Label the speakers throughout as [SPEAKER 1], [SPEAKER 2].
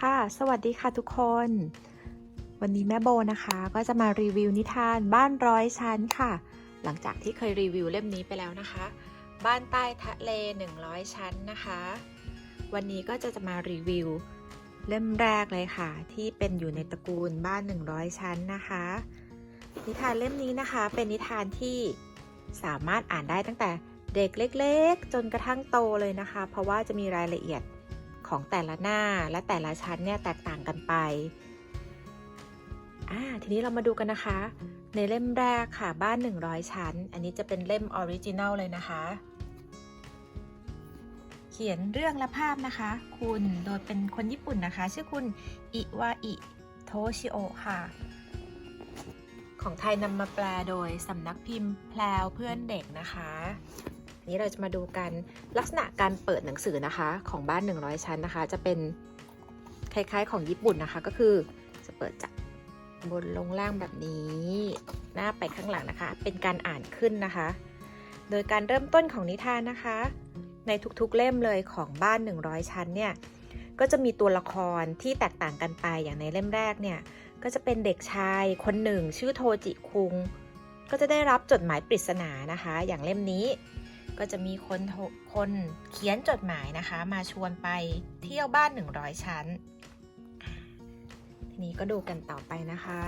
[SPEAKER 1] ค่ะ สวัสดีค่ะทุกคน วันนี้แม่โบนะคะก็จะมารีวิวนิทานบ้านร้อยชั้นค่ะ หลังจากที่เคยรีวิวเล่มนี้ไปแล้วนะคะ บ้านใต้ทะเล 100 ชั้นนะคะ วันนี้ก็จะจะมารีวิวเล่มแรกเลยค่ะ ที่เป็นอยู่ในตระกูลบ้าน 100 ชั้นนะคะ นิทานเล่มนี้นะคะเป็นนิทานที่สามารถอ่านได้ตั้งแต่เด็กเล็ก ๆ จนกระทั่งโตเลยนะคะ เพราะว่าจะมีรายละเอียด ของแต่ละหน้าและแต่ละชั้นเนี่ยแตกต่างกันไปอ่าทีนี้เรามาดูกันนะคะ ในเล่มแรกค่ะบ้าน 100 ชั้น อันนี้จะเป็นเล่มออริจินัลเลยนะคะ เขียนเรื่องและภาพนะคะ คุณโดยเป็นคนญี่ปุ่นนะคะ ชื่อคุณอิวาอิโทชิโอค่ะ ของไทยนำมาแปลโดยสำนักพิมพ์แพลวเพื่อนเด็กนะคะ นี้เราจะมาดูกันลักษณะการเปิดหนังสือนะคะของบ้าน 100 ชั้นนะคะ จะเป็นคล้ายๆของญี่ปุ่นนะคะ ก็คือจะเปิดจากบนลงล่างแบบนี้ หน้าไปข้างหลังนะคะ เป็นการอ่านขึ้นนะคะ โดยการเริ่มต้นของนิทานนะคะ ในทุกๆเล่มเลยของบ้าน 100 ชั้นเนี่ยก็จะมีตัวละครที่แตกต่างกันไปอย่างในเล่มแรกเนี่ยก็จะเป็นเด็กชายคนหนึ่งชื่อโทจิคุง ก็จะได้รับจดหมายปริศนานะคะ อย่างเล่มนี้ ก็จะมีคนคนเขียนจดหมายนะคะ มาชวนไปเที่ยวบ้าน 100 ชั้น ทีนี้ก็ดูกันต่อไปนะคะ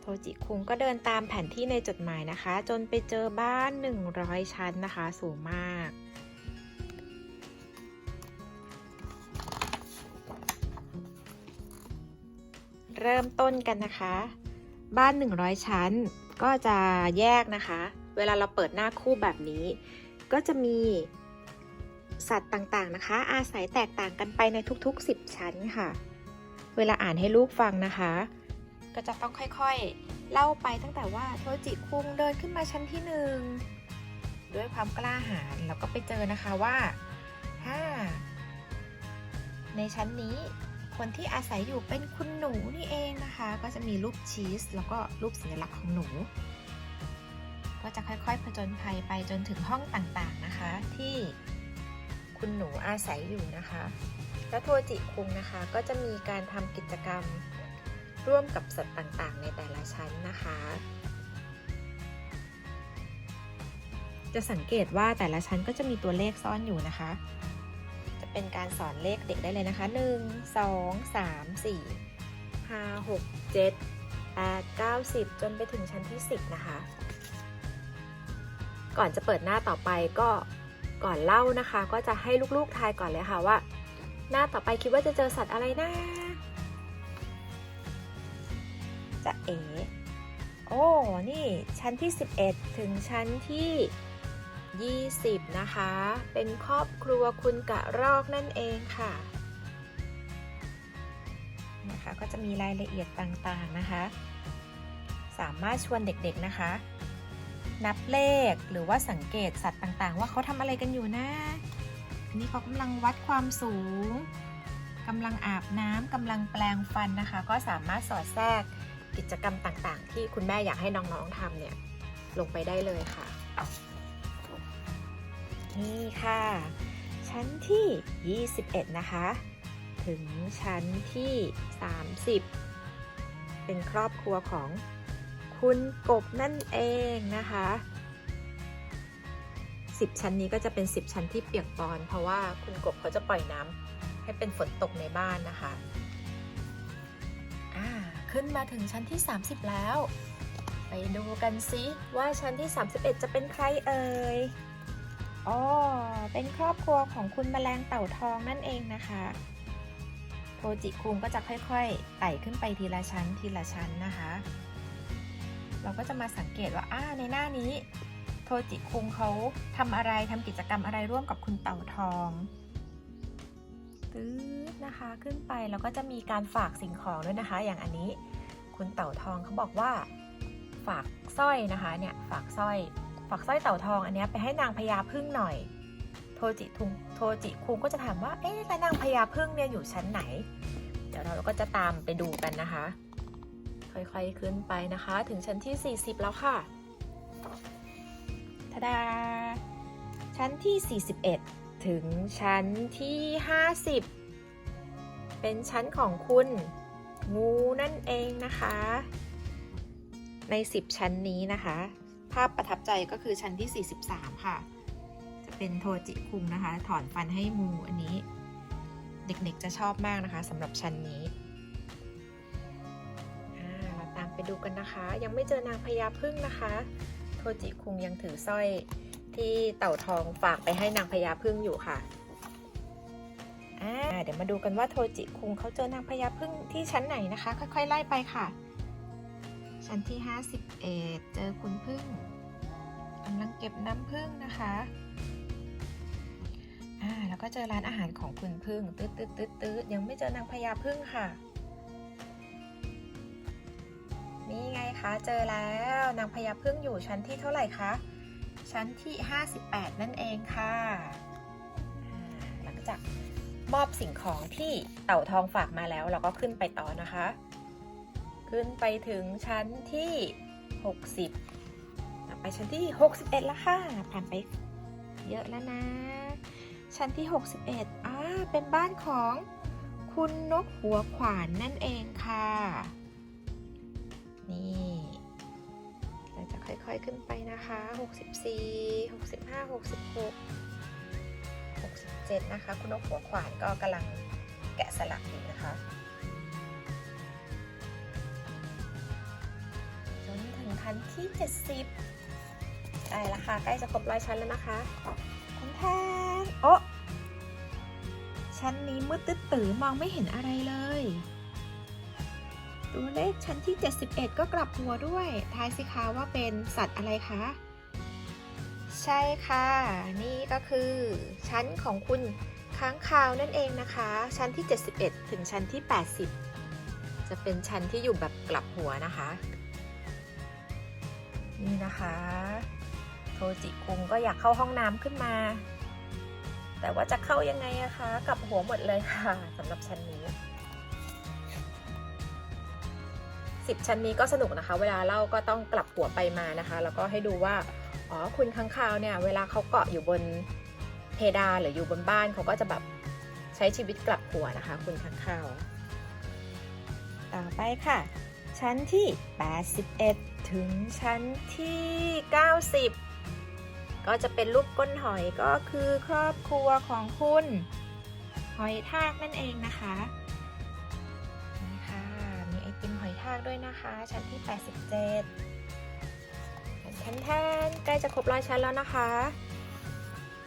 [SPEAKER 1] โทจิคุงก็เดินตามแผนที่ในจดหมายนะคะ จนไปเจอบ้าน 100 ชั้นนะคะ สูงมากเริ่มต้นกันนะคะ บ้าน 100 ชั้นก็จะแยกนะคะ เวลาเราเปิดหน้าคู่แบบนี้ ก็จะมีสัตว์ต่างๆนะคะ อาศัยแตกต่างกันไปในทุกๆ 10 ชั้นค่ะ เวลาอ่านให้ลูกฟังนะคะ ก็จะต้องค่อยๆ เล่าไปตั้งแต่ว่าโทจิคุงเดินขึ้นมาชั้นที่หนึ่งด้วยความกล้าหาญแล้วก็ไปเจอนะคะว่าฮ่าในชั้นนี้คนที่อาศัยอยู่เป็นคุณหนูนี่เองนะคะ ก็จะมีรูปชีสแล้วก็รูปสัญลักษณ์ของหนู ก็จะค่อยๆผจญภัยไปจนถึงห้องต่างๆนะคะ ที่คุณหนูอาศัยอยู่นะคะ แล้วโทจิคุงนะคะก็จะมีการทำกิจกรรมร่วมกับสัตว์ต่างๆ ในแต่ละชั้นนะคะ จะสังเกตว่าแต่ละชั้นก็จะมีตัวเลขซ่อนอยู่นะคะ จะเป็นการสอนเลขเด็กได้เลยนะคะ 1 2 3 4 5 6 7 8 9 10 จนไปถึงชั้นที่ 10 นะคะ ก่อนจะเปิดหน้าต่อไปก็ก่อนเล่านะคะ ก็จะให้ลูกๆทายก่อนเลยค่ะว่า หน้าต่อไปคิดว่าจะเจอสัตว์อะไรนะจะเอ๋โอ้ นี่ชั้นที่ 11 ถึงชั้นที่ 20 นะคะ เป็นครอบครัวคุณกะรอกนั่นเองค่ะนะคะก็จะมีรายละเอียดต่างๆนะคะ สามารถชวนเด็กๆนะคะ นับเลขหรือว่าสังเกตสัตว์ต่างๆ ว่าเขาทำอะไรกันอยู่นะอันนี้เขากำลังวัดความสูงกำลังอาบน้ำกำลังแปลงฟันนะคะ ก็สามารถสอดแทรกกิจกรรมต่างๆ ที่คุณแม่อยากให้น้องๆทำเนี่ยลงไปได้เลยค่ะ นี่ค่ะ ชั้นที่ 21 นะคะ ถึงชั้นที่ 30 เป็นครอบครัวของ คุณกบนั่นเองนะคะ 10 ชั้นนี้ก็จะเป็น 10 ชั้นที่เปียกปอน เพราะว่าคุณกบเขาจะปล่อยน้ำให้เป็นฝนตกในบ้านนะคะขึ้นมาถึงชั้นที่ 30 แล้ว ไปดูกันซิว่าชั้นที่ 31 จะเป็นใครเอ่ยอ๋อเป็นครอบครัวของคุณแมลงเต่าทองนั่นเองนะคะโทจิคุงก็จะค่อยๆไต่ขึ้นไปทีละชั้นทีละชั้นนะคะ เราก็จะมาสังเกตว่าอ่าในหน้านี้โทจิคุงเขาทำอะไรทำกิจกรรมอะไรร่วมกับคุณเต่าทองตื้อนะคะขึ้นไปแล้วก็จะมีการฝากสิ่งของด้วยนะคะ อย่างอันนี้คุณเต่าทองเขาบอกว่า ฝากสร้อยนะคะเนี่ยฝากสร้อย ฝากสร้อยเต่าทองอันเนี้ยไปให้นางพญาพึ่งหน่อย โทจิทุงโทจิคุงก็จะถามว่าเอ๊ะแล้วนางพญาพึ่งเนี่ยอยู่ชั้นไหน เดี๋ยวเราก็จะตามไปดูกันนะคะ ค่อยๆขึ้นไปนะคะ ถึงชั้นที่ 40 แล้วค่ะทาดา ชั้นที่ 41 ถึงชั้นที่ 50 เป็นชั้นของคุณงูนั่นเองนะคะ ใน 10 ชั้นนี้นะคะ ภาพประทับใจก็คือชั้นที่ 43 ค่ะ จะเป็นโทจิคุงนะคะ ถอนฟันให้มูอันนี้ เด็กๆจะชอบมากนะคะสำหรับชั้นนี้ ดูกันนะคะ ยังไม่เจอนางพญาพึ่งนะคะ โทจิคุงยังถือสร้อยที่เต่าทองฝากไปให้นางพญาพึ่งอยู่ค่ะเดี๋ยวมาดูกันว่าโทจิคุงเขาเจอนางพญาพึ่งที่ชั้นไหนนะคะ ค่อยๆไล่ไปค่ะ ชั้นที่ 51 เจอคุณพึ่งกำลังเก็บน้ำพึ่งนะคะอ่าแล้วก็เจอร้านอาหารของคุณพึ่งตืดตืดตืดตืดยังไม่เจอนางพญาพึ่งค่ะ นี่ไงคะ เจอแล้วนางพญาพึ่งอยู่ชั้นที่เท่าไหร่คะ ชั้นที่ 58 นั่นเองค่ะ หลังจากมอบสิ่งของที่เต่าทองฝากมาแล้ว เราก็ขึ้นไปต่อนะคะ ขึ้นไปถึงชั้นที่ 60 ไปชั้นที่ 61 แล้วค่ะ ผ่านไปเยอะแล้วนะ ชั้นที่ 61อ่าเป็นบ้านของคุณนกหัวขวานนั่นเองค่ะ นี่เราจะค่อยๆขึ้นไปนะคะ 64 65 66 67 นะคะ คุณนกหัวขวานก็กำลังแกะสลักอยู่นะคะ จนถึงชั้นที่ 70 ใกล้ละค่ะ ใกล้จะครบร้อยชั้นแล้วนะคะทันแทนโอะชั้นนี้มืดตึ๊ดตือมองไม่เห็นอะไรเลย ตัวเลขชั้นที่ 71 ก็กลับหัวด้วย ทายสิคะว่าเป็นสัตว์อะไรคะ ใช่ค่ะ นี่ก็คือ ชั้นของคุณค้างคาวนั่นเองนะคะ ชั้นที่ 71 ถึงชั้นที่ 80 จะเป็นชั้นที่อยู่แบบกลับหัวนะคะ นี่นะคะ โทจิคุงก็อยากเข้าห้องน้ำขึ้นมา แต่ว่าจะเข้ายังไงอะคะ กลับหัวหมดเลยค่ะสำหรับชั้นนี้ สิบชั้นนี้ก็สนุกนะคะ เวลาเล่าก็ต้องกลับหัวไปมานะคะ แล้วก็ให้ดูว่าอ๋อคุณค้างคาวเนี่ยเวลาเขาเกาะอยู่บนเพดานหรืออยู่บนบ้านเขาก็จะแบบใช้ชีวิตกลับหัวนะคะ คุณค้างคาว ต่อไปค่ะ ชั้นที่ 81 ถึงชั้นที่ 90 ก็จะเป็นรูปก้นหอยก็คือครอบครัวของคุณ หอยทากนั่นเองนะคะากด้วยนะคะ ชั้นที่ 87แทนแทนใกล้จะครบร้อยชั้นแล้วนะคะ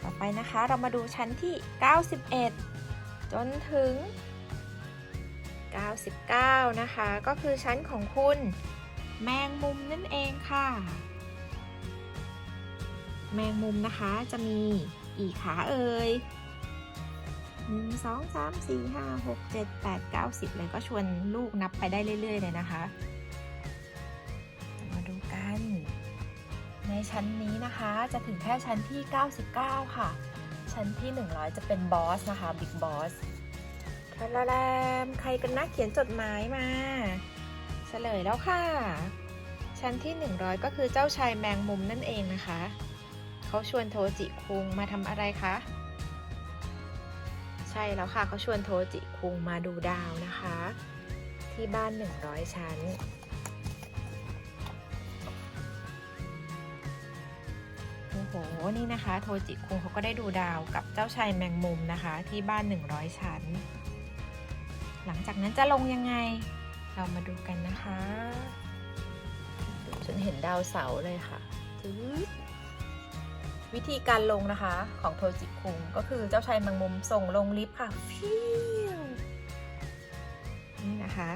[SPEAKER 1] ต่อไปนะคะเรามาดูชั้นที่ 91 จนถึง 99 นะคะ ก็คือชั้นของคุณแมงมุมนั่นเองค่ะ แมงมุมนะคะจะมีกี่ขาเอ่ย 1 2 3 4 5 6 7 8 9 10 เลยก็ชวนลูกนับไปได้เรื่อย ๆ เลยนะคะ มาดูกัน ในชั้นนี้นะคะจะถึงแค่ชั้นที่ 99 ค่ะ ชั้นที่ 100 จะเป็นบอสนะคะบิ๊กบอสทาราแรมใครกันนะเขียนจดหมายมาเฉลยแล้วค่ะ ชั้นที่ 100 ก็คือเจ้าชายแมงมุมนั่นเองนะคะ เขาชวนโทจิคุงมาทำอะไรคะ ช่แล้วค่ะเขาชวนโทจิคุงมาดูดาวนะคะ ที่บ้าน 100 ชั้น โอ้โห นี่นะคะ โทจิคุงเขาก็ได้ดูดาวกับเจ้าชายแมงมุมนะคะ ที่บ้าน 100 ชั้น หลังจากนั้นจะลงยังไง เรามาดูกันนะคะดูจนเห็นดาวเสาเลยค่ะจืด วิธีการลงนะคะของโทจิคุงก็คือเจ้าชายแมงมุมส่งลงลิฟต์ค่ะฟิวนี่นะคะ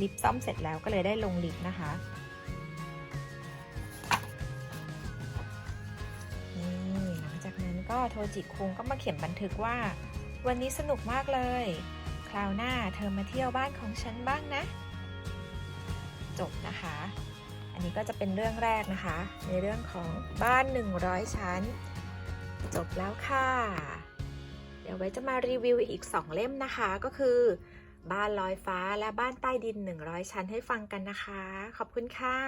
[SPEAKER 1] ลิฟต์ซ่อมเสร็จแล้วก็เลยได้ลงลิฟต์นะคะนี่หลังจากนั้นก็โทจิคุงก็มาเขียนบันทึกว่า วันนี้สนุกมากเลย คราวหน้าเธอมาเที่ยวบ้านของฉันบ้างนะ จบนะคะ อันนี้ก็จะเป็นเรื่องแรกนะคะ ในเรื่องของบ้าน 100 ชั้น จบแล้วค่ะ เดี๋ยวไว้จะมารีวิวอีก 2 เล่มนะคะ ก็คือ บ้านลอยฟ้าและบ้านใต้ดิน 100 ชั้นให้ฟังกันนะคะ ขอบคุณค่ะ